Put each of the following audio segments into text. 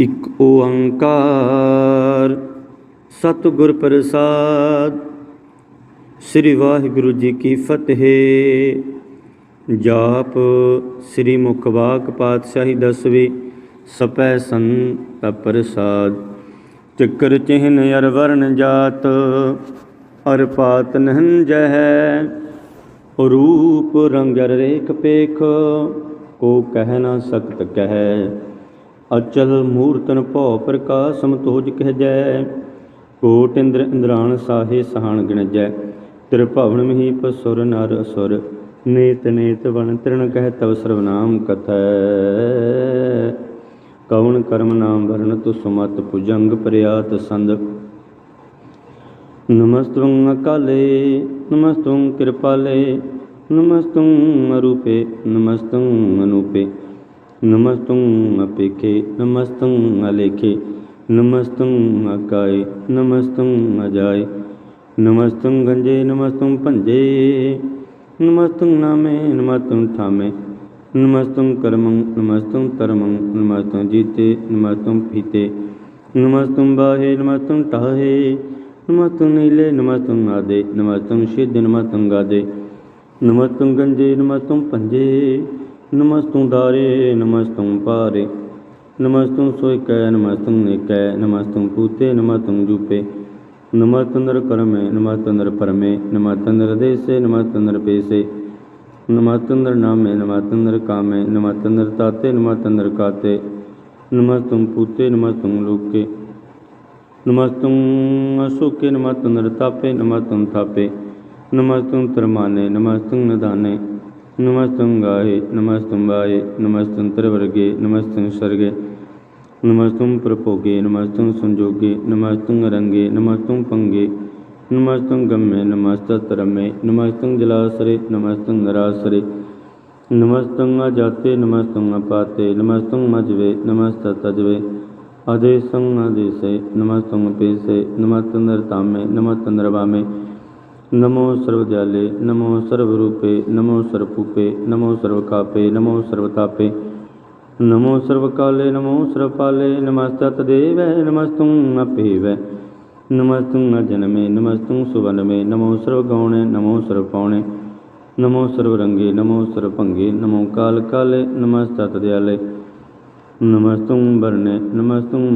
ਇਕ ਓੰਕਾਰ। ਸਤਿਗੁਰ ਪ੍ਰਸਾਦ, ਸ੍ਰੀ ਵਾਹਿਗੁਰੂ ਜੀ ਕੀ ਫਤਿਹ। ਜਾਪ ਸ੍ਰੀ ਮੁਖਵਾਕ ਪਾਤਸ਼ਾਹੀ ਦਸਵੀ, ਸਪੈ ਸੰਤ ਪ੍ਰਸਾਦ। ਚੱਕਰ ਚਿਹਨ ਅਰ ਵਰਨ ਜਾਤ, ਅਰ ਪਾਤ ਨਹਨ ਜਹੈ। ਰੂਪ ਰੰਗ ਰੇਖ ਪੇਖ, ਕੋ ਕਹਿ ਨਾ ਸਕਤ ਕਹਿ। ਅਚਲ ਮੂਰਤਨ ਭਉ ਪ੍ਰਕਾਸ਼ ਸਮਤੋਜ ਕਹਿ ਜੈ ਕੋਟ ਇੰਦਰ ਇੰਦਰਾਣ ਸਾਹੇ ਸਹਾਣ ਗਣਜੈ। ਤਿਰ ਭਵਨ ਮਹੀ ਪਸੁਰ ਨਰ ਅਸੁਰ ਨੇਤ ਨੇਤ ਵਣ ਤ੍ਰਿਣ ਕਹਿ ਤਵ ਸਰਵਨਾਮ ਕਥੈ। ਕਵਣ ਕਰਮ ਨਾਮ ਵਰਨ ਤੁ ਸੁਮਤ ਭੁਜੰਗ ਪ੍ਰਿਆਤ ਸੰਦ। ਨਮਸਤੰ ਅਕਾਲੇ, ਨਮਸਤੰ ਕਿਰਪਾਲੇ, ਨਮਸਤੰ ਅਰੂਪੇ, ਨਮਸਤੰ ਅਨੂਪੇ। ਨਮਸਤੰ ਅਪੇਖੇ ਨਮਸਤੰ ਅਲੇਖੇ ਨਮਸਤੰ ਅਕਾਏ ਨਮਸਤੰ ਅਜਾਏ ਨਮਸਤੰ ਗੰਜੇ ਨਮਸਤੰ ਭੰਜੇ ਨਮਸਤੰ ਨਾਮੇ ਨਮਸਤੰ ਥਾਮੇ ਨਮਸਤੰ ਕਰਮੰ ਨਮਸਤੰ ਧਰਮੰ ਨਮਸਤੰ ਜੀਤੇ ਨਮਸਤੰ ਪੀਤੇ ਨਮਸਤੰ ਬਾਹੇ ਨਮਸਤੰ ਟਾਹੇ ਨਮਸਤੰ ਨੀਲੇ ਨਮਸਤੰ ਆਦੇ ਨਮਸਤੰ ਸਿੱਧ ਨਮਸਤੰ ਗਾਦੇ ਨਮਸਤੰ ਗੰਜੇ ਨਮਸਤੰ ਭੰਜੇ ਨਮਸਤੰ ਦਾਰੇ ਨਮਸਤੰ ਪਾਰੇ ਨਮਸਤੰ ਸੋਇਕੈ ਨਮਸਤੰ ਏਕੈ ਨਮਸਤੰ ਪੂਤੇ ਨਮਸਤੰ ਜੂਪੇ ਨਮਸਤੰ ਨਰ ਕਰਮੇ ਨਮਸਤੰ ਪਰਮੇ ਨਮਸਤੰ ਨਰ ਦੇਸੇ ਨਮਸਤੰ ਨਰ ਪੇਸੇ ਨਮਸਤੰ ਨਰ ਨਾਮੇ ਨਮਸਤੰ ਕਾਮੇ ਨਮਸਤੰ ਤਾਤੇ ਨਮਸਤੰ ਨਰ ਕਾਤੇ ਨਮਸਤੰ ਪੂਤੇ ਨਮਸਤੰ ਲੋਕੇ ਨਮਸਤੰ ਅਸੁਕੇ ਨਮਸਤੰ ਨਰ ਤਾਪੇ ਨਮਸਤੰ ਥਾਪੇ ਨਮਸਤੰ ਤਰਮਾਨੇ ਨਮਸਤੰ ਨਦਾਨੇ ਨਮਸਤੰ ਗਾਏ ਨਮਸਤੰ ਵਾਏ ਨਮਸਤੰ ਤਰਵਰਗੇ ਨਮਸਤੰ ਸਰਗੇ ਨਮਸਤੰ ਪ੍ਰਭੋਗੇ ਨਮਸਤੰ ਸੰਜੋਗੇ ਨਮਸਤੰ ਰੰਗੇ ਨਮਸਤੰ ਪੰਗੇ ਨਮਸਤੰ ਗੰਮੇ ਨਮਸਤੰ ਤਰਮੇ ਨਮਸਤੰ ਜਲਾਸਰੇ ਨਮਸਤੰ ਨਰਾਸਰੇ ਨਮਸਤੰ ਅਜਾਤੇ ਨਮਸਤੰ ਅਪਾਤੇ ਨਮਸਤੰ ਮਜਵੇ ਨਮਸਤੰ ਤਜਵੇ ਆਦੇਸੰ ਆਦੇਸੇ ਨਮਸਤੰ ਪੇਸੇ ਨਮਸਤੰ ਨਰਤਾਮੇ ਨਮਸਤੰ ਨਰਵਾਮੇ ਨਮੋ ਸਰਵਦਿਆਲੇ ਨਮੋ ਸਰਵਰੂਪੇ ਨਮੋ ਸਰਪੂਪੇ ਨਮੋ ਸਰਵਕਾਪੇ ਨਮੋ ਸਰਵਤਾਪੇ ਨਮੋ ਸਰਵਕਾਲੇ ਨਮੋ ਸਰਵਪਾਲੇ ਨਮਸਤਤ ਦੇਵੈ ਨਮਸਤੰ ਅਪੇਵੈ ਨਮਸਤੰ ਅਜਨਮੇ ਨਮਸਤੰ ਸੁਵਨਮੇ ਨਮੋ ਸਰਵਗਉਣੇ ਨਮੋ ਸਰਵਪਾਉਣੇ ਨਮੋ ਸਰਵਰੰਗੇ ਨਮੋ ਸਰਵਭੰਗੇ ਨਮੋ ਕਾਲ ਕਾਲੇ ਨਮਸਤਤ ਦਿਆਲੇ ਨਮਸਤੰ ਵਰਨੇ ਨਮਸਤੰ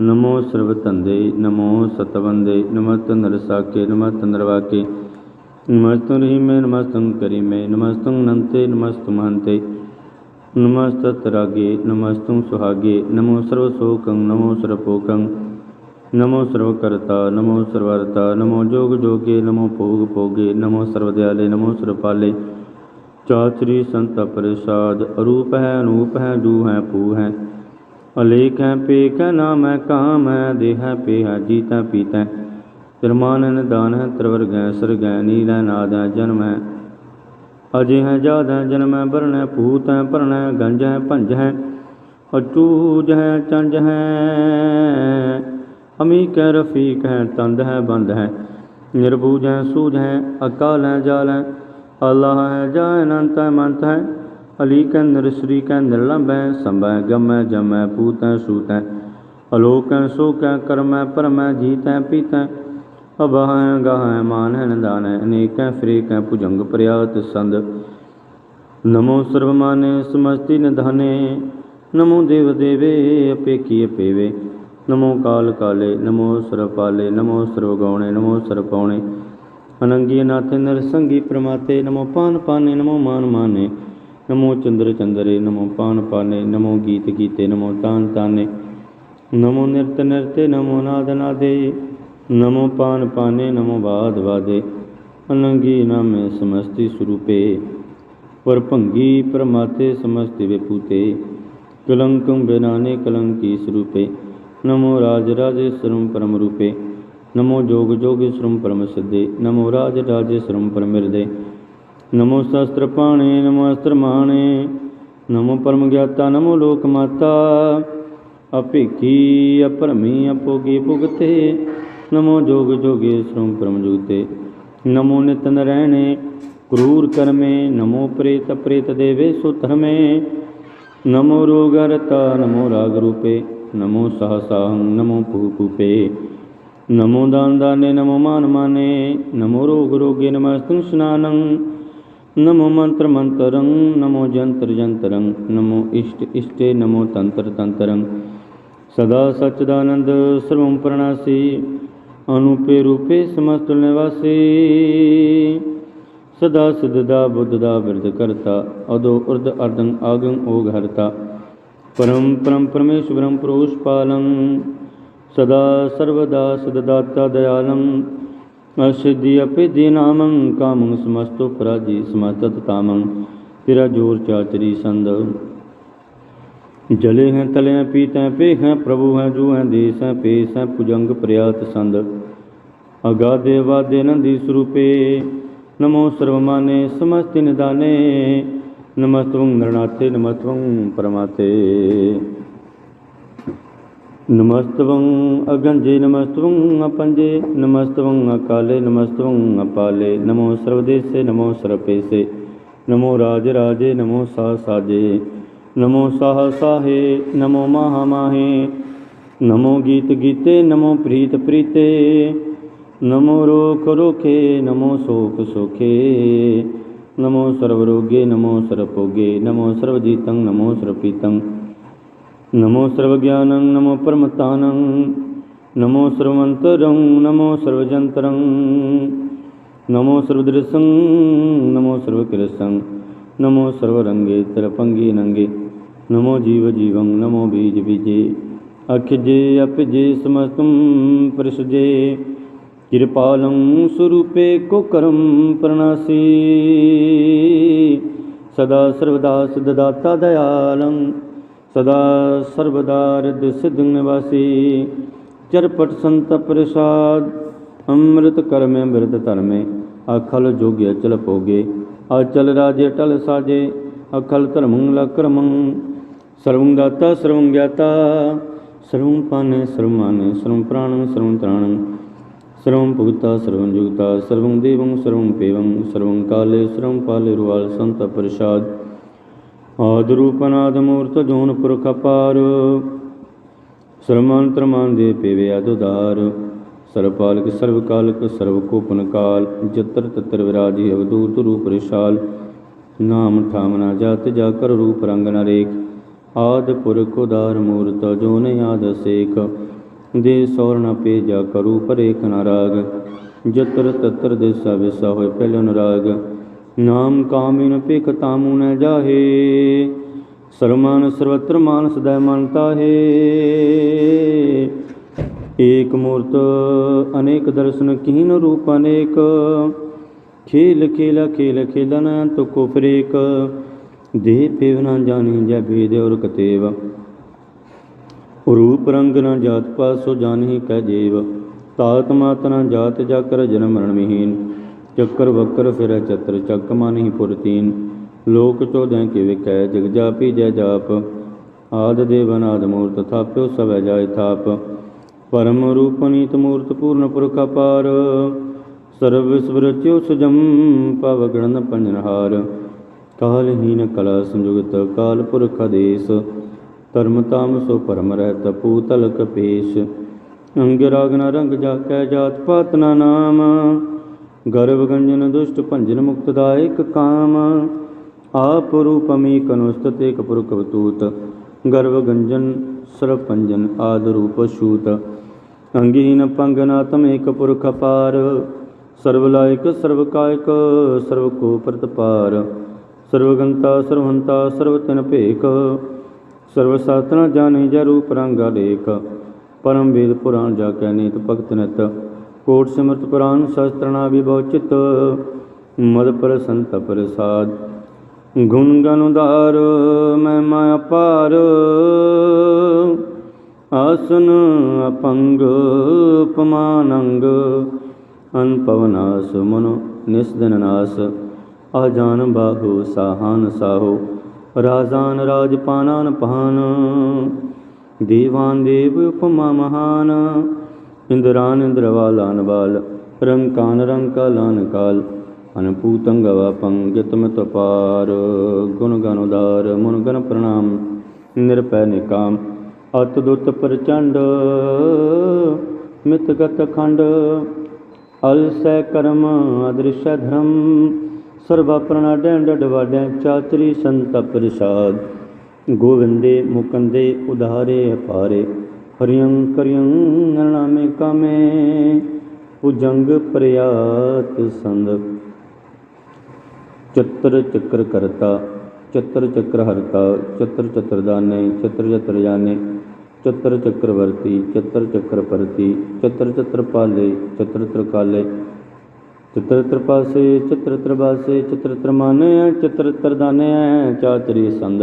ਮਰਨੇ ਨਮਸਤੰ ਜਰਾਰੰ ਨਮਸਤੰ ਕਰਤਾਰੰ ਨਮੋ ਸਰਵਤੰਦੇ ਨਮੋ ਸਤਵੰਦੇ ਨਮਸਤੰ ਨਰਸਾਕੇ ਨਮਸਤੰ ਨਰਵਾਕੇ ਨਮਸਤੰ ਰਹੀਮੇ ਨਮਸਤੰ ਕਰੀਮੇ ਨਮਸਤੰ ਨੰਤੇ ਨਮਸਤੰ ਮਹੰਤੇ ਨਮਸਤਤ ਰਾਗੇ ਨਮਸਤੰ ਸੁਹਾਗੇ ਨਮੋ ਸਰਵ ਸੋਕੰ ਨਮੋ ਸਰਪੋਕੰ ਨਮੋ ਸਰਵਕਰਤਾ ਨਮੋ ਸਰਵਰਤਾ ਨਮੋ ਜੋਗ ਜੋਗੇ ਨਮੋ ਭੋਗ ਭੋਗੇ ਨਮੋ ਸਰਵਦਿਆਲੇ ਨਮੋ ਸਰਪਾਲੇ ਚਾਤਰੀ ਸੰਤ ਪ੍ਰਸਾਦ ਅਰੂਪ ਅਲੇਖ ਹੈ ਪੇਖ ਨਾਮੈ ਨਾਮ ਹੈ, ਕਾਮ ਹੈ, ਦੇਹ ਹੈ ਪੇ ਹੈ, ਜੀਤ ਹੈ, ਪੀਤ ਹੈ। ਤਿਰਮਾਨ ਹੈ, ਨਿਦਾਨ ਹੈ, ਤਰਵਰਗ ਹੈ, ਸਰਗ ਹੈ, ਨੀਲ ਹੈ, ਨਾਦ ਜਨਮ ਹੈ। ਅਜੇ ਹੈ ਜਾਦ ਹੈ ਭੂਤ ਭਰਨ ਹੈ, ਗੰਜ ਹੈ, ਭੰਜ ਹੈ। ਅਚੂਜ ਹੈ, ਚੰਜ ਹੈ। ਅਮੀਕ ਹੈ, ਰਫੀਕ ਹੈ, ਤੰਦ ਹੈ, ਬੰਦ ਹੈ। ਨਿਰਭੂਜ ਹੈ ਸੂਝ ਹੈ, ਅਕਾਲ ਹੈ, ਜਾਲ ਹੈ। ਅੱਲਾਹ ਹੈ ਜਾ ਅਨੰਤ ਹੈ ਮੰਤ ਹੈ। ਅਲੀਕ ਹੈ ਨਿਰਸਰੀ ਕੈ ਨਿਰਲੰਭ ਹੈ ਸੰਭੈ, ਗਮ ਹੈ ਜਮ ਹੈ ਪੂਤ ਹੈ ਸੂਤ, ਅਲੋਕ ਹੈ ਕਰਮ ਹੈ ਪਰਮ ਪੀਤ ਹੈ ਅਬਹ ਹੈ ਗਾਹ ਮਾਨ ਹੈ ਨਿਦਾਨ ਅਨੇਕ ਹੈ ਫਰੇਕ, ਭੁਜੰਗ, ਪ੍ਰਿਆਤ ਸੰਦ ਨਮੋ ਸਰਵਮਾਨੇ, ਸਮਸਤੀ, ਨਿਧਾਨੇ, ਨਮੋ ਦੇਵ, ਦੇਵੇ, ਅਪੇਖੀ, ਅਪੇਵੇ। ਨਮੋ ਕਾਲ, ਕਾਲੇ, ਨਮੋ ਸਰਪਾਲੇ ਨਮੋ ਸਰਵਗਉਣੇ ਨਮੋ ਸਰਪਾਉਣੇ ਅਨੰਗੀ ਨਾਥੇ ਨਰਸੰਗੀ ਪ੍ਰਮਾਤੇ, ਨਮੋ ਪਾਨ, ਪਾਨੇ, ਨਮੋ ਮਾਨ, ਮਾਨੇ। ਨਮੋ ਚੰਦਰ ਚੰਦਰੇ, ਨਮੋ ਪਾਨ ਪਾਨੇ, ਨਮੋ ਗੀਤ ਗੀਤੇ, ਨਮੋ ਤਾਨ ਤਾਨੇ, ਨਮੋ ਨਿਰਤ ਨਿਰਤੇ, ਨਮੋ ਨਾਦ ਨਾਦੇ, ਨਮੋ ਪਾਨ ਪਾਨੇ, ਨਮੋ ਬਾਦ ਵਾਦੇ, ਅਨੰਗੀ ਨਾਮੇ ਸਮਸਤੀ ਸਰੂਪੇ, ਪਰ ਭੰਗੀ ਪ੍ਰਮਾਤੇ ਸਮਸਤਿ ਵਿਪੂਤੇ ਕਲੰਕੰ ਬਿਨਾਨੇ ਕਲੰਕੀ ਸਰੂਪੇ, ਨਮੋ ਰਾਜ ਰਾਜੇਸ਼ਵਰੰ ਪਰਮ ਰੂਪੇ, ਨਮੋ ਜੋਗ ਜੋਗੇਸ਼ਵਰੰ ਪਰਮ ਸਿੱਧੇ, ਨਮੋ ਰਾਜ ਰਾਜੇਸ਼ਰਮ ਪਰਮ ਹਿਰਦੇ ਨਮੋ ਸ਼ਸਤਰ ਪਾਣੇ, ਨਮੋ ਅਸਤਰ ਮਾਣੇ, ਨਮੋ ਪਰਮ ਗਿਆਤਾ, ਨਮੋ ਲੋਕ ਮਾਤਾ। ਅਭਿਖੀ ਅਪਰਮੀ ਅਪੋਗੀ ਭੁਗਤੇ, ਨਮੋ ਜੋਗ ਜੋਗੇਸ਼ਵਰੰ ਪਰਮ ਜੁਗਤੇ। ਨਮੋ ਨਿਤ ਨਰੈਣੇ ਕਰੂਰ ਕਰਮੇ, ਨਮੋ ਪ੍ਰੇਤ ਪ੍ਰੇਤ ਦੇਵੇ ਸੋ ਨਮੋ ਰੋਗਰਤਾ ਨਮੋ ਰਾਗ ਰੂਪੇ, ਨਮੋ ਸਹਸਾਹੰ ਨਮੋ ਪੂਪੂਪੇ ਨਮੋ ਦਾਨ ਦਾਨੇ, ਨਮੋ ਮਾਨ ਮਾਨੇ, ਨਮੋ ਰੋਗ ਰੋਗੇ ਨਮਸਤੰ ਸਨਾਨੰ। ਨਮੋ ਮੰਤਰ ਮੰਤਰੰ ਨਮੋ ਜੰਤਰ ਜੰਤਰੰ ਨਮੋ ਇਸ਼ਟ ਇਸ਼ਟੇ ਨਮੋ ਤੰਤਰ ਤੰਤਰੰ ਸਦਾ ਸਚਦਾਨੰਦ ਸਰਵੰ ਪ੍ਰਣਾਸੀ ਅਨੂਪੇ ਰੂਪੇ ਸਮਸਤ ਨਿਵਾਸੀ ਸਦਾ ਸਿਧਦਾ ਬੁੱਧ ਦਾ ਬਿਰਧ ਕਰਤਾ ਅਦੋ ਉਰਧ ਅਰਦੰ ਆਗੰ ਓਗ ਹਰਤਾ ਪਰਮ ਪਰਮ ਪਰਮੇਸ਼ਵਰੰ ਪੁਰੂਸ਼ ਪਾਲੰ ਸਦਾ ਸਰਵਦਾ ਸਦਦਾਤਾ ਦਇਆਲੰ ਅਸਿਧਿ ਅਪਿਧਿ ਨਾਮੰ, ਕਾਮੰ ਸਮਸਤੋ ਪਰਾਜੀ ਸਮਤਤ ਤਾਮੰ। ਤੇਰਾ ਜੋਰ ਚਾਚਰੀ ਸੰਦ। ਜਲੇ ਹੈ ਤਲੇ ਹੈ ਪੀਤ ਪੇ ਹੈ ਪ੍ਰਭੂ ਹੈ, ਜੂ ਹੈ, ਦੇਸ ਹੈ, ਪੇਸ ਹੈ ਪੁਜੰਗ ਪ੍ਰਿਆਤ ਸੰਦ। ਅਗਾਦੇ ਵਾਦੇ ਨੰਦੀ ਸਰੂਪੇ, ਨਮੋ ਸਰਵਮਾਨੇ ਸਮਸਤਿ ਨਿਦਾਨੇ। ਨਮਸਤਵੰ ਨਰਨਾਥੇ, ਨਮਸਤਵੰ ਪਰਮਾਤੇ ਨਮਸਤਵੰ ਅਗੰਜੇ ਨਮਸਤਵੰ ਅਪੰਜੇ ਨਮਸਤਵੰ ਅਕਾਲੇ ਨਮਸਤਵੰ ਅਪਾਲੇ ਨਮੋ ਸਰਵਦੇਸੇ ਨਮੋ ਸਰਪੇਸੇ ਨਮੋ ਰਾਜ ਰਾਜੇ ਨਮੋ ਸਾ ਸਾਜੇ ਨਮੋ ਸਾਹ ਸਾਹੇ ਨਮੋ ਮਹਾ ਮਾਹੇ ਨਮੋ ਗੀਤ ਗੀਤੇ ਨਮੋ ਪ੍ਰੀਤ ਪ੍ਰੀਤੇ ਨਮੋ ਰੋਖ ਰੋਖੇ ਨਮੋ ਸੋਖ ਸੋਖੇ ਨਮੋ ਸਰਵ ਰੋਗੇ ਨਮੋ ਸਰਪੋਗੇ ਨਮੋ ਸਰਵ ਜੀਤੰ ਨਮੋ ਸਰਪੀਤੰ ਨਮੋ ਸਰਵ ਗਿਆਨੰ ਨਮੋ ਪਰਮਤਾਨੰ ਨਮੋ ਸਰਵੰਤਰੰ ਨਮੋ ਸਰਵਜੰਤਰੰ ਨਮੋ ਸਰਵਦ੍ਰਿਸੰ ਨਮੋ ਸਰਵਕਿਰਸੰ ਨਮੋ ਸਰਵਰੰਗੇ ਤਰਪੰਗੀ ਨੰਗੇ ਨਮੋ ਜੀਵ ਜੀਵੰ ਨਮੋ ਬੀਜ ਬੀਜੇ ਅਖਿਜੇ ਅਪਜੇ ਸਮਸਤੰ ਪਰਿਸਜੇ ਕਿਰਪਾਲੰ ਸਰੂਪੇ ਕੋ ਕਰਮ ਪ੍ਰਣਾਸੀ ਸਦਾ ਸਰਵਦਾ ਸਿਧਦਾਤਾ ਦਇਆਲੰ ਸਦਾ ਸਰਬਦਾ ਰਿਦ ਸਿਧ ਨਿਵਾਸੀ, ਚਰਪਟ ਸੰਤ ਪ੍ਰਸਾਦ, ਅੰਮ੍ਰਿਤ ਕਰਮੇ ਅੰਮ੍ਰਿਤ ਧਰਮੇ ਅਖਲ ਜੋਗਿ ਅਚਲ ਭੋਗੇ ਅਚਲ ਰਾਜੇ ਟਲ ਸਾਜੇ ਅਖਲ ਧਰਮੰ ਲਕਰਮੰ ਸਰਵੰ ਦਾਤਾ, ਸਰਵੰ ਗਿਆਤਾ, ਸਰਵੰ ਪਾਨੇ ਸਰਵਮਾਨੇ ਸਰਵੰ ਪ੍ਰਾਣੰ, ਸਰਵੰ ਤ੍ਰਾਣੰ, ਸਰਵੰ ਭੁਗਤਾ, ਸਰਵੰ ਜੁਗਤਾ, ਸਰਵੰ ਦੇਵੰ, ਸਰਵੰ ਪੇਵੰ, ਸਰਵੰ ਕਾਲੇ, ਸਰਵੰ ਪਾਲੇ ਰੁਵਾਲ ਸੰਤ ਪ੍ਰਸਾਦ ਆਦ ਰੂਪ ਅਨਾਦ ਮੂਰਤ ਜੋਨ ਪੁਰਖ ਅਪਾਰ। ਸਰਮੰਤਰ ਮਨ ਦੇ ਪੇਵੇ ਅਦੁਦਾਰ ਸਰਪਾਲਕ ਸਰਵ ਕਾਲਕ ਕਾਲ। ਜਤਰ ਤਤਰ ਵਿਰਾਜੀ ਅਵਦੂਤ ਰੂਪ ਰਿਸ਼ਾਲ। ਨਾਮ ਠਾਮ ਨਾ ਜਾਤ ਜਾ ਕਰ ਰੂਪ ਰੰਗ ਨ ਰੇਖ। ਆਦ ਪੁਰਖ ਉਦਾਰ ਮੂਰਤ ਜੋਨ ਆਦ ਸੇਖ। ਦੇ ਸੌਰ ਨ ਪੇ ਜਾ ਕਰੂ ਪਰੇਖ ਨ ਰਾਗ। ਜਤਰ ਤਤਰ ਦੇਸਾ ਵਿਸਾ ਹੋਏ ਪਹਿਲੋ ਨਰਾਗ ਨਾਮ ਕਾਮਿਨ ਭਿਖ ਤਾਮੂ ਨ ਜਾਹੇ, ਸਰਮਾਨ ਸਰਵਤਰ ਮਾਨ ਸਦਾ ਮਨਤਾ ਹੈ ਏਕ ਮੂਰਤ ਅਨੇਕ ਦਰਸ਼ਨ ਕੀਨ ਰੂਪ ਅਨੇਕ, ਖੇਲ ਖੇਲਾ ਖੇਲ ਖੇਲਨ ਤੁਕੋ ਫਰੇਕ ਦੇਹ ਪੇਵ ਨਾ ਜਾਣੀ ਜੈ ਭੇਦ ਔਰ ਕਤੇਵ। ਰੂਪ ਰੰਗ ਨਾ ਜਾਤ ਪਾਸੋ ਜਾਣਹੀ ਕਹਿ ਜੀਵ। ਤਾਤ ਮਾਤ ਨਾ ਜਾਤ ਜਾ ਕਰ ਜਨਮ ਮਰਨ ਮਹੀਨ। ਚੱਕਰ ਵਕਰ ਫਿਰੈ ਚਤਰ, ਚੱਕ ਮਾਨਹੀ ਪੁਰਤੀਨ ਲੋਕ ਚੋਦੈ ਕੇ ਵਿਕੈ ਜਗ ਜਾਪੀ ਜੈ ਜਾਪ। ਆਦ ਦੇਵ ਅਨਾਦ ਮੂਰਤ, ਥਾਪਿਓ ਸਵੈ ਜਾਇ ਥਾਪ। ਪਰਮ ਰੂਪ ਨੀਤ ਮੂਰਤ, ਪੂਰਨ ਪੁਰਖ ਅਪਾਰ। ਸਰਵ ਵਿਸਵ ਰਚਿਓ ਸੁਜਮ ਪਵ ਗਣਨ ਪੰਜਨਹਾਰ ਕਾਲਹੀਨ ਕਲਾ ਸੰਯੁਗਤ, ਕਾਲ ਪੁਰਖ ਦੇਸ਼। ਧਰਮ ਤਾਮ ਸੋ ਪਰਮ ਰਹਿਤ ਪੂਤਲ ਕਪੇਸ਼ ਅੰਗ ਰਾਗ ਨ ਰੰਗ ਜਾ ਕੈ ਜਾਤ ਪਾਤ ਨਾ ਨਾਮ। ਗਰਭ ਗੰਜਨ ਦੁਸ਼ਟ ਭੰਜਨ ਮੁਕਤਦਾਇਕ ਕਾਮ। ਆਪ ਰੂਪਮੀ ਕਨੁਸਤ ਏਕ ਪੁਰਖ ਬਤੂਤ ਗਰਭ ਗੰਜਨ ਸਰਬ ਪੰਜਨ ਆਦ ਰੂਪ ਛੂਤ। ਅੰਗਹੀਨ ਪੰਗਨਾਤਮ ਏਕ ਪੁਰਖ ਅਪਾਰ। ਸਰਵ ਲਾਇਕ ਸਰਵ ਕਾਇਕ ਸਰਵ ਕੋ ਪ੍ਰਤਪਾਰ। ਸਰਵਗੰਤਾ ਸਰਵਹੰਤਾ ਸਰਵ ਤਿਨ ਭੇਕ। ਸਰਵ ਸਾਤਨਾ ਜਾਣੀ ਜੈ ਰੂਪ ਰੰਗਾ ਲੇਖ ਪਰਮ ਵੇਦ ਪੁਰਾਣ ਜਾ ਕੈ ਨੀਤ ਭਗਤ ਨਿਤ। ਕੋਟ ਸਿਮਰਤ ਪੁਰਾਨ ਸ਼ਸਤਰਨਾ ਵਿਭਉ ਚਿਤ ਮਦ ਪਰ ਸੰਤ ਪ੍ਰਸਾਦ। ਗੁਣ ਗਨ ਉਦਾਰ ਮਹਿਮਾ ਅਪਾਰ, ਆਸਨ ਅਪੰਗ ਪਮਾਨੰਗ ਅਨਪਵਨਾਸ ਮਨੋ ਨਿਸਦਨ ਆਜਾਨ ਬਾਹੂ ਸਾਹਾਨ ਸਾਹੋ, ਰਾਜ਼ਾਨ ਰਾਜਪਾਨਾਨ ਪਹਾਨ ਦੇਵਾਨ ਦੇਵ ਉਪਮਾ ਮਹਾਨ ਇੰਦਰਾਨ ਇੰਦਰਵਾਲਾਨ ਬਾਲ ਰੰਕਾਨ ਰੰਕਾਲਾਨ ਕਾਲ, ਅਨਪੂਤੰ ਗਵਾਪੰ ਗਿਤਮਿਤ ਪਾਰ, ਗੁਣ ਗਨ ਉਦਾਰ, ਮਨ ਗਨ ਪ੍ਰਣਾਮ, ਨਿਰਪੈ ਨਿਕਾਮ, ਅਤ ਦੁਤ ਪ੍ਰਚੰਡ, ਮਿਤ ਗਤ ਖੰਡ ਅਲਸੈ ਕਰਮ ਅਦ੍ਰਿਸ਼ੈ ਧਰਮ, ਸਰਬਾ ਪ੍ਰਣਾ ਡੰਡ ਚਾਤਰੀ ਸੰਤ ਪ੍ਰਸਾਦ ਗੋਵਿੰਦੇ ਮੁਕੰਦੇ ਉਧਾਰੇ ਅਪਾਰੇ ਹਰਿਯੰ ਕਰਿਯੰ ਨਾਮੇ ਕਾਮੇ ਭੁਜੰਗ ਪ੍ਰਿਆਤ ਸੰਦ ਚਤਰ ਚੱਕਰ ਕਰਤਾ, ਚਤਰ ਚੱਕਰ ਹਰਤਾ, ਚਤਰ ਚਤਰ ਦਾਨੇ, ਚਤਰ ਚਤਰ ਜਾਣੇ ਚਤਰ ਚੱਕਰਵਰਤੀ ਚਤਰ ਚੱਕਰ ਪਰਤੀ, ਚਤਰ ਚਤਰ ਚਤਰ ਤ੍ਰਕਾਲੇ। ਚਤਰ ਤ੍ਰਪਾਸੇ ਚਤਰ ਤ੍ਰਬਾਸੇ ਚਤਰ ਤਰਮਾਨੇ ਚਤਰ ਤਰਦਾਨੇ ਚਾਤਰੀ ਸੰਦ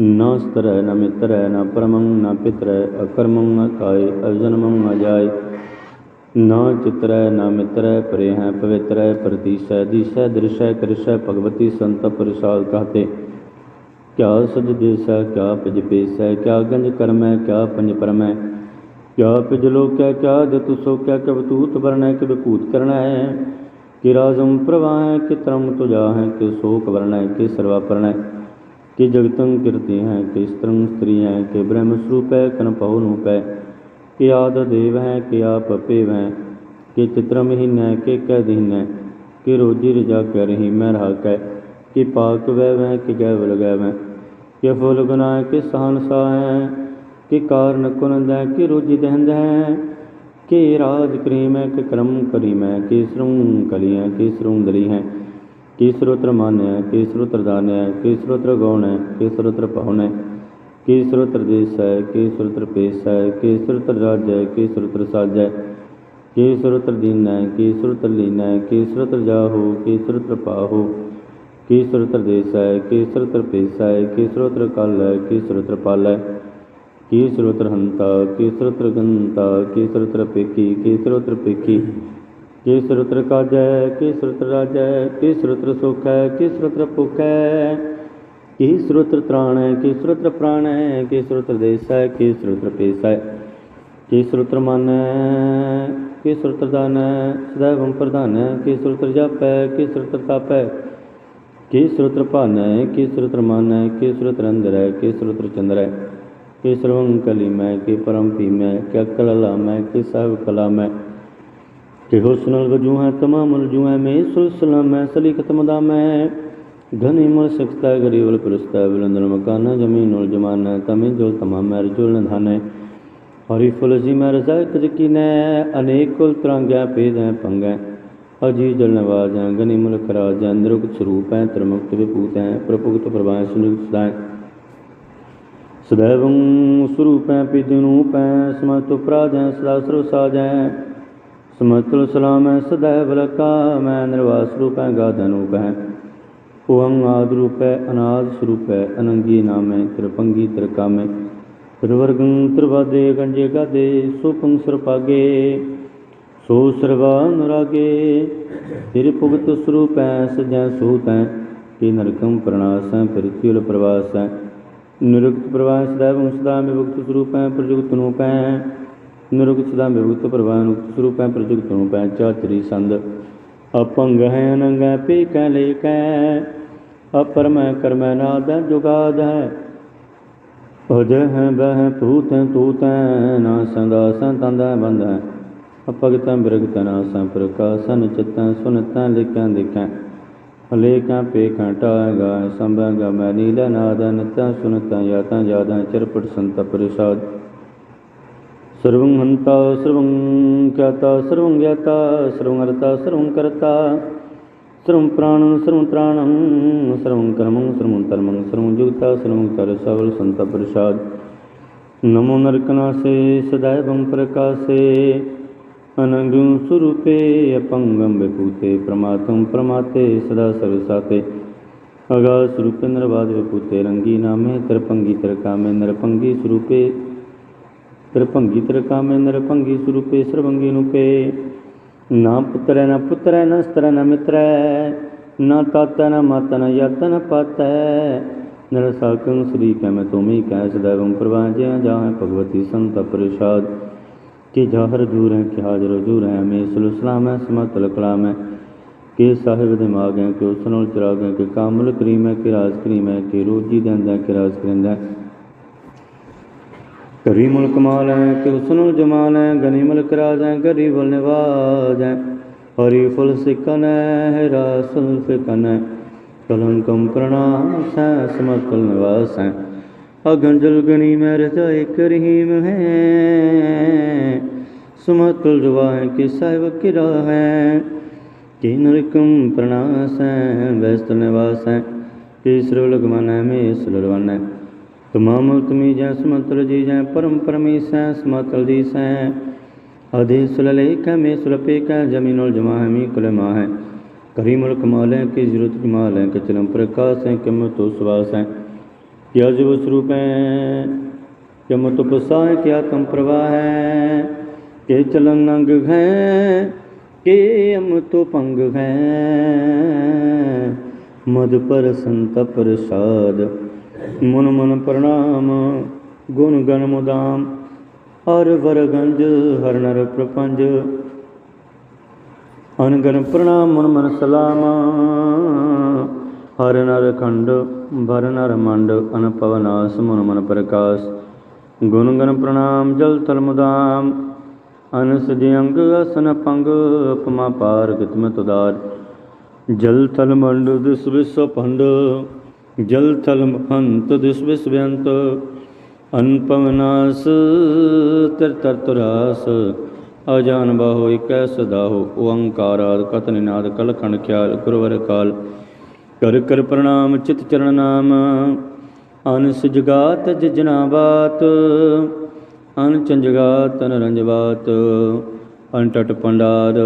ਨਾ ਸਤਰੈ, ਨ ਮਿਤਰੈ, ਨ ਪਰਮੰ, ਨ ਪਿਤਰੈ, ਅਕਰਮੰ, ਨ ਕਾਇ ਅਜਨਮੰ ਨ ਜਾਇ ਨਾ ਚਿਤਰੈ, ਨਾ ਮਿਤਰੈ, ਪਰੇ ਹੈ ਪਵਿੱਤਰੈ ਪ੍ਰਤੀਸੈ ਦੀਸੈ ਦ੍ਰਿਸ਼ੈ ਕ੍ਰਿਸ਼ੈ ਭਗਵਤੀ ਸੰਤ ਪ੍ਰਸਾਦ ਕਹਤੇ ਕਿਆ ਸਜ ਦੇਸੈ, ਕਿਆ ਪਿਜ ਪੇਸੈ, ਕਿਆ ਗੰਜ ਕਰਮੈ, ਕਿਆ ਪੰਜ ਪਰਮੈ। ਕਿਆ ਪਿਜ ਲੋਕੈ, ਕਿਆ ਜਤੁ ਸੋਕੈ ਕਿ ਬਤੂਤ ਵਰਣੈ ਕਿ ਵਿਭੂਤ ਕਰਣੈ ਕਿ ਰਾਜੰ ਪ੍ਰਵਾਹੈ, ਕਿ ਤਰਮ ਤੁਜਾ ਹੈ ਕਿ ਸ਼ੋਕ ਵਰਣੈ, ਕਿ ਸਰਵਾ ਪਰਣੈ। ਕਿ ਜਗਤੰ ਕਿਰਤੀ ਹੈ ਕਿ ਸਤਰੰ ਸਤਰੀ ਹੈ ਕਿ ਬ੍ਰਹਮ ਸਰੂਪੈ ਕਨ ਪਉ ਹੈ ਕਿ ਆਦ ਦੇਵ ਹੈ ਕਿ ਆਪ ਭੇਵੈ ਕਿ ਚਿਤਰ ਹੈ ਕਿ ਕਹਿ ਹੈ ਕਿ ਰੋਜੀ ਰਜਾ ਕਰ ਰਹੀ ਮੈਂ ਰਾਕੈ ਕਿ ਪਾਕ ਵੈ ਵੈ ਕਿ ਗੈ ਲਗਾਵੈ ਕਿ ਫੁਲ ਗੁਨਾਹ ਕਿ ਸਹਨ ਸਾਹੈ ਕਿ ਕਾਰਨ ਕੁਨੰਦੈ ਕਿ ਰੋਜੀ ਦਹਿੰਦੈ ਕਿ ਰਾਜ ਕਰੀਮੈ ਕਿ ਕਰਮ ਕਰੀਮੈ ਕਿ ਸਰੂੰ ਕਲੀਐ ਕਿ ਸਰੂੰ ਦਰੀ ਹੈ ਕੀ ਸਰੋਤਰ ਮਾਨੈ ਕਿ ਸਰੋਤਰ ਦਾਨੈ ਕਿ ਸਰੋਤਰ ਹੈ ਕਿ ਸਰੋਤਰ ਪਾਉਣੈ ਕਿ ਸਰੋਤਰ ਦੇਸ਼ ਹੈ ਕਿ ਸਰੋਤਰ ਪੇਸੈ ਕਿ ਸਰੋਤਰ ਰਾਜੈ ਕਿ ਸਰੋਤਰ ਹੈ ਕਿ ਸਰੋਤਰ ਦੀਨ ਹੈ ਕਿ ਸਰੋਤਰ ਹੈ ਕਿ ਸਰੋਤਰ ਜਾਹੋ ਕਿ ਸਰੋਤਰ ਪਾਹੋ ਕਿ ਸਰੋਤਰ ਹੈ ਕਿ ਸਰੋਤਰ ਹੈ ਕਿ ਸਰੋਤਰ ਕਾਲੈ ਕਿ ਸਰੋਤਰ ਪਾਲ ਹੈ ਕੀ ਸਰੋਤਰ ਹੰਤਾ ਕਿ ਸਰੋਤਰ ਗੰਤਾ ਕਿ ਸਰੋਤਰ ਪੇਕੀ ਕਿ ਸਰੋਤਰ ਪੇਕੀ ਕਿ ਸਰੋਤਰ ਕਾਜੈ ਕਿ ਸਰੋਤਰ ਰਾਜੈ ਕਿ ਸਰੋਤਰ ਸੁਖੈ ਕਿ ਸਰੋਤਰ ਭੁਖੈ ਕਿ ਸਰੋਤਰ ਤ੍ਰਾਣੈ ਕਿ ਸਰੋਤਰ ਪ੍ਰਾਣੈ ਕਿ ਸਰੋਤਰ ਦੇਸੈ ਕਿ ਸਰੋਤਰ ਪੇਸੈ ਕਿ ਸਰੋਤਰ ਮਾਨੈ ਕਿ ਸਰੋਤਰ ਦਾਨੈ ਸदैवੰ ਪ੍ਰਧਾਨੈ ਕਿ ਸਰੋਤਰ ਜਾਪੈ ਕਿ ਸਰੋਤਰ ਤਾਪੈ ਕਿ ਸਰੋਤਰ ਭਾਨੈ ਕਿ ਸਰੋਤਰ ਮਾਨੈ ਕਿ ਸਰੋਤਰ ਅੰਦਰੈ ਕਿ ਸਰੋਤਰ ਚੰਦਰੈ ਕਿ ਸਰਵੰ ਕਲੀਮੈ ਕਿ ਪਰਮ ਭੀਮੈ ਕਿ ਅਕਲ ਲਾਮੈ ਕਿ ਸਭ ਕਲਾਮੈ ਕਿ ਹੁਸਨਲ ਵਜੂਹੈ ਤਮਾਮ ਰਜੂਹੈ ਮੈਂ ਸੁਲਸਲਾਮੈ ਸਲੀਕਤ ਮਦਾਮੈ ਘਨੀ ਮੁਲ ਸਿਕਤਾ ਗਰੀਵਲ ਪੁਰਸਤਾ ਬਿਲੰਦਨ ਮਕਾਨਾ, ਜਮੀਨ ਉਲ ਜਮਾਨਾ ਤਮੇ ਜੁਲ ਤਮਾਮ ਅਰਜੁਲ ਨਧਾਨੇ ਹਰੀ ਫੁਲ ਜੀ ਮੈਂ ਰਜ਼ਾ ਕਜ ਕੀਨੈ ਅਨੇਕ ਕੁਲ ਤਰੰਗੈ ਪੇਦੈ ਪੰਗੈ ਅਜੀ ਜਲ ਨਵਾਜੈ ਗਨੀ ਮੁਲਕ ਰਾਜੈ ਨਿਰੁਕਤ ਸਰੂਪੈ ਤਰਮੁਕਤ ਵਿਭੂਤੈ ਪ੍ਰਭੁਕਤ ਪ੍ਰਭਾਇ ਸੁਨਿਕਤ ਸਦਾਇ ਸदैवੰ ਸਰੂਪੈ ਪਿਦਨੂਪੈ ਸਮਤ ਪ੍ਰਾਜੈ ਸਦਾ ਸਰਵ ਸਾਜੈ ਸਮਤੁਲ ਸਲਾਮ ਹੈ ਸदैव ਰਕਾ ਮੈਂ ਨਿਰਵਾਸ ਰੂਪੈ ਗਾਧਨੂਪ ਹੈ ਉਅੰ ਆਦ ਰੂਪੈ ਅਨਾਦ ਸਰੂਪੈ ਅਨੰਗੀ ਨਾਮੈ ਤ੍ਰਿਪੰਗੀ ਤ੍ਰਿਕਾਮੈ। ਸਰਵਰਗੰ ਤ੍ਰਿਵਾਦੇ ਗੰਜੇ ਗਾਦੇ ਸੁਪੰ ਸਰਪਾਗੇ। ਸੋ ਸਰਵਾ ਅਨੁਰਾਗੇ, ਤੇਰੇ ਭੁਗਤ ਸਰੂਪੈ ਸਜੈ ਸੂਤੈ। ਤੇ ਨਰਕੰ ਪ੍ਰਣਾਸੈ ਪ੍ਰਿਤਿਉਲ ਪ੍ਰਵਾਸੈ। ਨਿਰੁਕਤ ਪ੍ਰਵਾਸ ਦੈਵੰ ਸਦਾ ਮੇ ਭੁਗਤ ਸਰੂਪੈ ਨੂਪ ਹੈ ਪੈ ਨਿਰੁਕਤ ਸਦਾ ਮੇ ਭੁਗਤ ਪ੍ਰਵਾਨ ਉਕਤ ਸਰੂਪੈ ਪ੍ਰਜੁਗਤ ਨੂੰ ਪੈ ਚਾਤਰੀ ਸੰਦ। ਅਪੰਗ ਹੈ ਅਨੰਗ ਹੈ ਪੀ ਕੈ ਲੈ ਕੈ ਅਪਰ ਮੈਂ ਕਰਮੈ ਨਾਦ ਜੁਗਾਦ ਹੈ ਅਜ ਹੈ ਬਹਿ ਭੂਤ ਤੂਤ ਨਾ ਸੰਦਾ ਸੰਤੰਦ ਬੰਦ ਅਪਗਤ ਬਿਰਗਤ ਨਾ ਸੰਪ੍ਰਕਾਸਨ ਚਿਤੰ ਸੁਨਤੰ ਲਿਖੰ ਦਿਖੰ ਅਲੇਕਾਂ ਪੇਖਾਂ ਟਾਗਾ ਸੰਭੰਗ ਮੈਂ ਨੀਲ ਨਾਦ ਨਿਤੰ ਸੁਨਤੰ ਯਾਤੰ ਜਾਦੰ ਚਰਪਟ ਸੰਤ ਪ੍ਰਸਾਦ ਸਰਵੰ ਹੰਤਾ ਸਰਵੰ ਕਿਆਤਾ ਸਰਵੰ ਗਿਆਤਾ ਸਰਵੰ ਅਰਤਾ ਸਰਵੰ ਕਰਤਾ ਸਰਵੰ ਪ੍ਰਾਣੰ ਸਰਵੰ ਤ੍ਰਾਣੰ ਸਰਵੰ ਕਰਮੰ ਸਰਵੰ ਧਰਮੰ ਸਰਵੰ ਜੁਗਤਾ ਸਰਵੰ ਕਰ ਸਵਲ ਸੰਤ ਪ੍ਰਸਾਦ ਨਮੋ ਨਰਕਨਾਸੇ ਸਦਾਇਵੰ ਪ੍ਰਕਾਸੇ ਅਨੰਗੰ ਸੁਰੂਪੇ ਅਪੰਗੰ ਵਿਭੂਤੇ ਤ੍ਰਿਭੰਗੀ ਤ੍ਰਿਕਾਮੇ ਨਿਰਭੰਗੀ ਸਰੂਪੇ ਸਰਬੰਗੀ ਨੂਪੇ ਨਾ ਪੁੱਤਰੈ ਨਾ ਪੁੱਤਰੈ, ਨਾ ਸਤਰੈ, ਨਾ ਮਿਤਰੈ, ਨਾ ਤਾਤੈ, ਨਾ ਮਾਤੈ, ਨਾ ਯਤੈ ਨਾ ਪਾਤੈ। ਨਰ ਸਾਕੰ ਸ੍ਰੀ ਕੈ ਮੈਂ ਤੁਮੀ ਕੈ ਸदैवं ਪ੍ਰਵਾਜਿ ਜਾਹੈ ਭਗਵਤੀ ਸੰਤ ਪ੍ਰਸਾਦ। ਕਿ ਜਾਹਰ ਜੂਰ ਹੈ, ਕਿ ਹਾਜ਼ਰ ਜੂਰ ਹੈ ਮੈਂ ਸੁਲ ਸਲਾਮ ਹੈ ਸਮਤਲ ਕਲਾਮ। ਹੈ ਕਿ ਸਾਹਿਬ ਦਿਮਾਗ ਹੈ ਕਿ ਉਸ ਨਾਲ ਚਰਾਗ ਹੈ ਕਿ ਕਾਮਲ ਕਰੀਮ ਹੈ ਕਿ ਰਾਜ ਕਰੀਮ ਹੈ ਕਿ ਰੋਜੀ ਦਿੰਦਾ, ਕਿ ਰਾਜ ਕਰਿੰਦਾ। ਹੈ ਕਰੀ ਮੁਲਕ ਮਾਲ ਹੈ ਕਿ ਉਸ ਜਮਾਲ ਹੈ ਗਨੀ ਮਲਕ ਰਾਜ ਹੈ ਗਰੀਬ ਨਿਵਾਜ। ਹੈ ਹਰੀ ਫੁਲ ਸਿਕਨ ਹੈ ਰਾਸੁਲ ਫਿਕਨ। ਹੈ ਕਲੰਕਮ ਪ੍ਰਣਾਮ ਸੈ ਸਮਤਲ ਨਿਵਾਸ। ਹੈ ਅਗੰਜਲ ਗਨੀ ਮੈਂ ਰਜਾਇ ਕਰੀਮ ਹੈ। ਸੁਮਤਲ ਜਵਾ ਹੈ ਕਿ ਸਾਹਿਬ ਕਿਰਾ ਹੈ ਕਿ ਨਰਕਮ ਪ੍ਰਣਾਸ ਹੈ ਵੈਸਤ ਨਿਵਾਸ। ਹੈ ਕਿ ਸਰਵ ਲਗਮਨ ਹੈ ਮੇ ਸੁਲਰਵਨ। ਹੈ ਤਮਾਮ ਤੁਮੀ ਜੈ ਸਮਤਲ ਜੀ ਜੈ ਪਰਮ ਪਰਮੇਸ਼ੈ ਸਮਤਲ ਦੀ ਸੈ ਅਦੇ ਸੁਲਲੇ ਕੈ ਮੇ ਸੁਲਪੇ ਕੈ ਜਮੀਨੁਲ ਜਮਾ ਹੈ ਮੀ ਕੁਲ ਮਾ ਹੈ ਕਰੀ ਮੁਲਕ ਮਾਲੈ ਕੀ ਜ਼ਰੂਰਤ ਕਮਾਲ ਹੈ ਕਿ ਚਲਮ ਪ੍ਰਕਾਸ਼ ਹੈ ਕਿ ਮਤੋ ਸਵਾਸ ਹੈ ਕਿ ਅਜਿਬ ਸਰੂਪ ਹੈ ਕਿ ਮਤੋ ਪ੍ਰਸਾਹ ਹੈ ਕਿ ਆਤਮ ਪ੍ਰਵਾਹ ਹੈ ਕਿ ਚਲਨ ਅੰਗ ਹੈ ਕਿ ਅਮਤੋ ਪੰਗ ਹੈ ਮਦ ਪਰ ਸੰਤ ਪ੍ਰਸਾਦ ਮਨ ਮਨ ਪ੍ਰਣਾਮ, ਗੁਣ ਗਨ ਮੁਦਾਮ, ਹਰ ਵਰ ਗੰਜ ਹਰ ਨਰ ਪ੍ਰਪੰਜ। ਅਨਗਨ ਪ੍ਰਣਾਮ, ਮਨ ਮਨ ਸਲਾਮ। ਹਰ ਨਰ ਖੰਡ, ਭਰ ਨਰ ਮੰਡ, ਅਨਪਵਨਾਸ, ਮਨ ਮਨ ਪ੍ਰਕਾਸ਼। ਗੁਣ ਗਣ ਪ੍ਰਣਾਮ, ਜਲ ਤਲ ਮੁਦਾਮ। ਅਨਸ ਅੰਗ ਅਸਨ ਪੰਗ, ਉਪਮਾ ਪਾਰ ਗਤਮ ਤੁਦਾਰ ਜਲ ਤਲ ਮੰਡ, ਦਿਸ ਵਿਸਵ ਭੰਡ ਜਲ ਥਲ ਮਹੰਤ ਦਿਸ ਵਿਸ ਬੇਅੰਤ ਅਨਪਵਨਾਸ ਤਰ ਤਰ ਤੁਰਾਸ, ਅਜਾਨ ਬਾਹੋ ਇਕੈ ਸਦਾਹੋ ਓੰਕਾਰਾਦ ਕਤ ਨਿਨਾਦ ਕਲ ਖੰਡ ਖਿਆਲ ਗੁਰਵਰ ਕਾਲ। ਕਰ ਕਰ ਪ੍ਰਣਾਮ ਚਿਤ ਚਰਨ ਨਾਮ ਅਨਸ ਜਗਾਤ ਜਜਨਾ ਬਾਤ, ਅਨ ਚੰਜਗਾਤ ਤਨ ਰੰਜ ਬਾਤ ਪੰਡਾਰ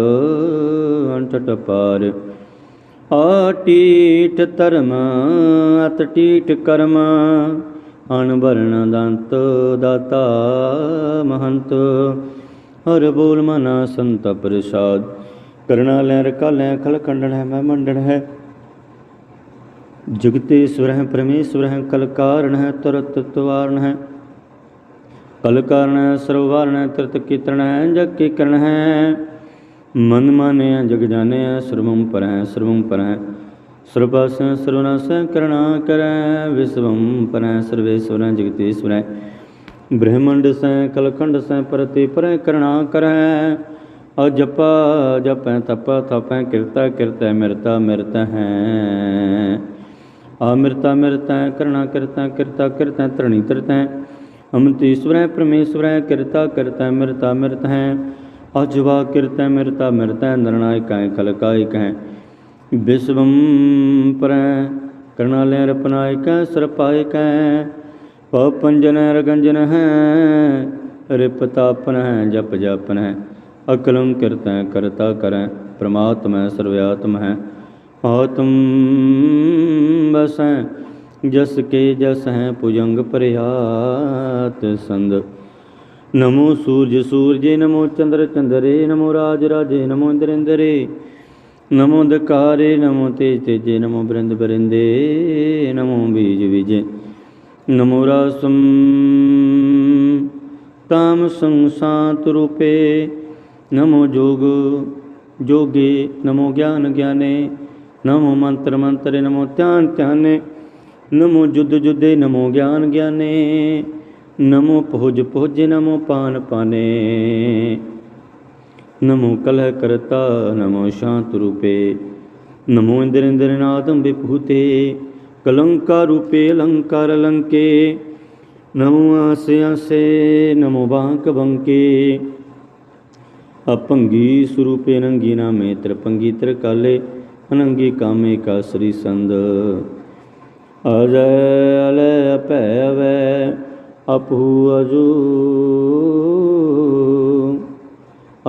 ਅੰਟਟ ਪਾਰ। ਆਟੀਟ ਧਰਮ, ਅਤਟੀਟ ਕਰਮ ਅਨਵਰਨ ਦੰਤ ਦਾਤਾ ਮਹੰਤ। ਹਰ ਬੋਲ ਮਨਾ ਸੰਤ ਪ੍ਰਸਾਦ, ਕਰਣਾ ਲੈ ਰਕਾ ਲੈ ਖਲ ਖੰਡਣ ਹੈ, ਮੈਂ ਮੰਡਣ ਹੈ। ਜਗਤੇਸ਼ਵਰ ਹੈ ਪਰਮੇਸ਼ਵਰ ਹੈ, ਕਲ ਕਾਰਨ ਹੈ, ਤੁਰਤ ਤਵਾਰਨ ਹੈ। ਕਲ ਕਾਰਨ ਹੈ ਸਰਵਾਰਨ ਹੈ, ਤਿਰਤ ਕੀਤਰਨ ਹੈ, ਜਗ ਕੀ ਕਰਨ ਹੈ। ਮਨ ਮਾਨਿਆ ਜਗ ਜਾਣਿਆ ਸਰਵੰ ਪਰੈ ਸਰਵੰ ਪਰੈ ਸਰਬਸ ਸਰਵਨਾਸ ਕਰਣਾ ਕਰੈ ਵਿਸਵੰ ਪਰੈ ਸਰਵੇਸ਼ਵਰੈ ਜਗਤੇਸ਼ਵਰੈ ਬ੍ਰਹਮੰਡ ਸੈ ਕਲਖੰਡ ਸੈ ਪਰਤੇ ਪਰੈ ਕਰਣਾ ਕਰੈ ਅਜਪਾ ਜਪੈ ਤਪੈ ਤਪੈ ਕਿਰਤਾ ਕਿਰਤੈ ਮਿਰਤਾ ਮਿਰਤ ਹੈ ਅਮਿਰਤਾ ਮਿਰਤੈ ਕਰਣਾ ਕਰਤਾ ਕਿਰਤਾ ਕਿਰਤੈ ਤਰਣੀ ਤਰਤੈ ਅਮਤੀਸ਼ਵਰੈ ਪਰਮੇਸ਼ਵਰੈ ਕਿਰਤਾ ਕਰਤੈ ਮਿਰਤਾ ਮਿਰਤ ਹੈ ਅਜਵਾ ਕਿਰਤੈ ਮਿਰਤਾ ਮਿਰਤੈ ਨਰਨਾਇਕੈ ਕਲਕਾਇਕੈ ਵਿਸਵੰ ਪਰੈ ਕਰਨਾਲੈ ਰਪਨਾਇਕੈ ਸਰਪਾਇਕੈ ਪਪੰਜਨ ਰਗੰਜਨ ਹੈ ਰਿਪਤਾਪਨ ਹੈ ਜਪ ਜਪਨ ਹੈ। ਅਕਲੰ ਕਰਤੈ ਕਰਤਾ ਕਰੈ ਪ੍ਰਮਾਤਮੈ ਸਰਵਿਆਤਮ ਹੈ। ਆਤਮ ਬਸੈ ਜਸ ਕੇ ਜਸ ਹੈ ਭੁਜੰਗ ਪ੍ਰਿਆਤ ਸੰਦ। ਨਮੋ ਸੂਰਜ ਸੂਰਜੇ ਨਮੋ ਚੰਦਰ ਚੰਦਰੇ ਨਮੋ ਰਾਜ ਰਾਜੇ ਨਮੋ ਇੰਦਰ ਨਮੋ ਦਕਾਰੇ ਨਮੋ ਤੇਜ ਤੇਜੇ ਨਮੋ ਬ੍ਰਿੰਦ ਬਰਿੰਦੇ ਨਮੋ ਬੀਜ ਵਿਜੇ ਨਮੋ ਰਾਸਮ ਤਾਮ ਸੰਸਾਤ ਰੂਪੇ ਨਮੋ ਜੋਗ ਜੋਗੇ ਨਮੋ ਗਿਆਨ ਗਿਆਨੇ ਨਮੋ ਮੰਤਰ ਮੰਤਰੇ ਨਮੋ ਧਿਆਨ ਧਿਆਨੇ ਨਮੋ ਜੁਦ ਜੁਦੇ ਨਮੋ ਗਿਆਨ ਗਿਆਨੇ ਨਮੋ ਪਹੁਜ ਪਹੁਜੇ ਨਮੋ ਪਾਨ ਪਾਨੇ। ਨਮੋ ਕਲਹ ਕਰਤਾ, ਨਮੋ ਸ਼ਾਂਤ ਰੂਪੇ। ਨਮੋ ਇੰਦਰ ਇੰਦਰ ਨਾਦੰ ਵਿਭੂਤੇ ਕਲੰਕਾ ਰੂਪੇ ਅਲੰਕਾਰ ਲੰਕੇ ਨਮੋ ਆਸੇ ਆਸੇ, ਨਮੋ ਬਾਂਕ ਬੰਕੇ ਅਪੰਗੀ ਸਰੂਪੇ ਨੰਗੀ ਨਾਮੇ, ਤ੍ਰਿਪੰਗੀ ਤ੍ਰਿਕਾਲੇ, ਅਨੰਗੀ ਕਾਮੇ ਕਾ ਕਾਸਰੀ ਸੰਦ। ਅਜੈ ਅਲੈ ਭੈ ਅਵੈ ਅਪਹੂ ਅਜੂ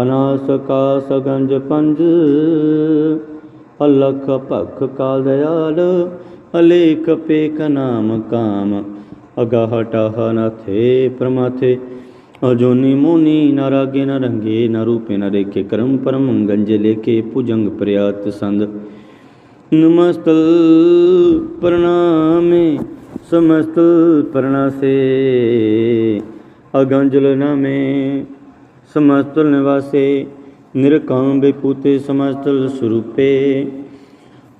ਅਨਾਸ ਕਾਸ ਗੰਜ ਪੰਜ ਅਲਖ ਭਖ ਕਾਲ ਦਇਆਲ ਅਲੇਖ ਪੇਕ ਨਾਮ ਕਾਮ ਅਗਾਹ ਟਾਹ ਪ੍ਰਮਾਥੇ ਅਜੋਨੀ ਮੋਨੀ ਨ ਰਾਗੇ ਨ ਰੰਗੇ ਨ ਰੂਪੇ ਨ ਰੇਖੇ ਕਰਮ ਪਰਮ ਗੰਜੇ ਲੇਖੇ ਭੁਜੰਗ ਪ੍ਰਿਆਤ ਸੰਦ ਨਮਸਤਲ ਪ੍ਰਣਾਮੇ ਸਮਸਤ ਪ੍ਰਣਾਸੇ ਅਗੰਜਲ ਨਾਮੇ ਸਮਸਤਲ ਨਿਵਾਸੇ ਨਿਰਕਾਮ ਬੇਪੂਤੇ ਸਮਸਤ ਸਰੂਪੇ।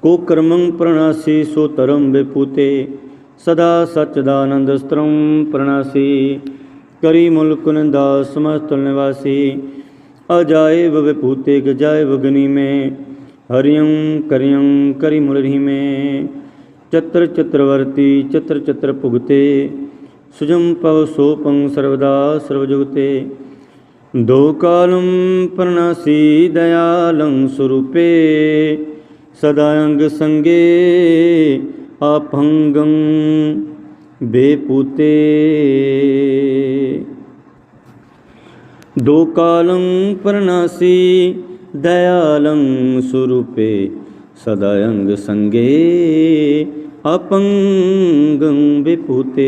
ਕੋ ਕਰਮੰ ਪ੍ਰਣਾਸੀ, ਸੋ ਧਰਮ ਬੇਪੂਤੇ ਸਦਾ ਸਚਦਾਨੰਦ ਸਤਰੰ ਪ੍ਰਣਾਸੀ। ਕਰੀ ਮੁਲਕ ਨਿੰਦਾ ਸਮਸਤ ਨਿਵਾਸੀ ਅਜਾਇਬ ਵਿਭੂਤੇ ਗਜਾਇਬ ਗਨੀ ਮੈਂ। ਹਰਿਯੰ ਕਰਿਯੰ ਕਰੀ ਮੁਰਹੀ ਮੈਂ। ਚਤਰ ਚਤਰਵਰਤੀ ਚਤਰ ਚਤਰ ਭੁਗਤੇ ਸੁਜਮ ਪਵ ਸੋਪੰ ਸਰਵਦਾ ਸਰਵਜੁਗਤੇ। ਦੋ ਕਾਲੰ ਪ੍ਰਣਾਸੀ ਦਇਆਲੰ ਸਰੂਪੇ, ਸਦਾ ਅੰਗ ਸੰਗੇ ਆਪੰਗੰ ਬੇਪੂਤੇ। ਦੋ ਕਾਲੰ ਪ੍ਰਣਾਸੀ ਦਇਆਲੰ ਸਰੂਪੇ, ਸਦਾ ਅੰਗ ਸੰਗੇ ਆਪੰਗੰ ਵਿਪੂਤੇ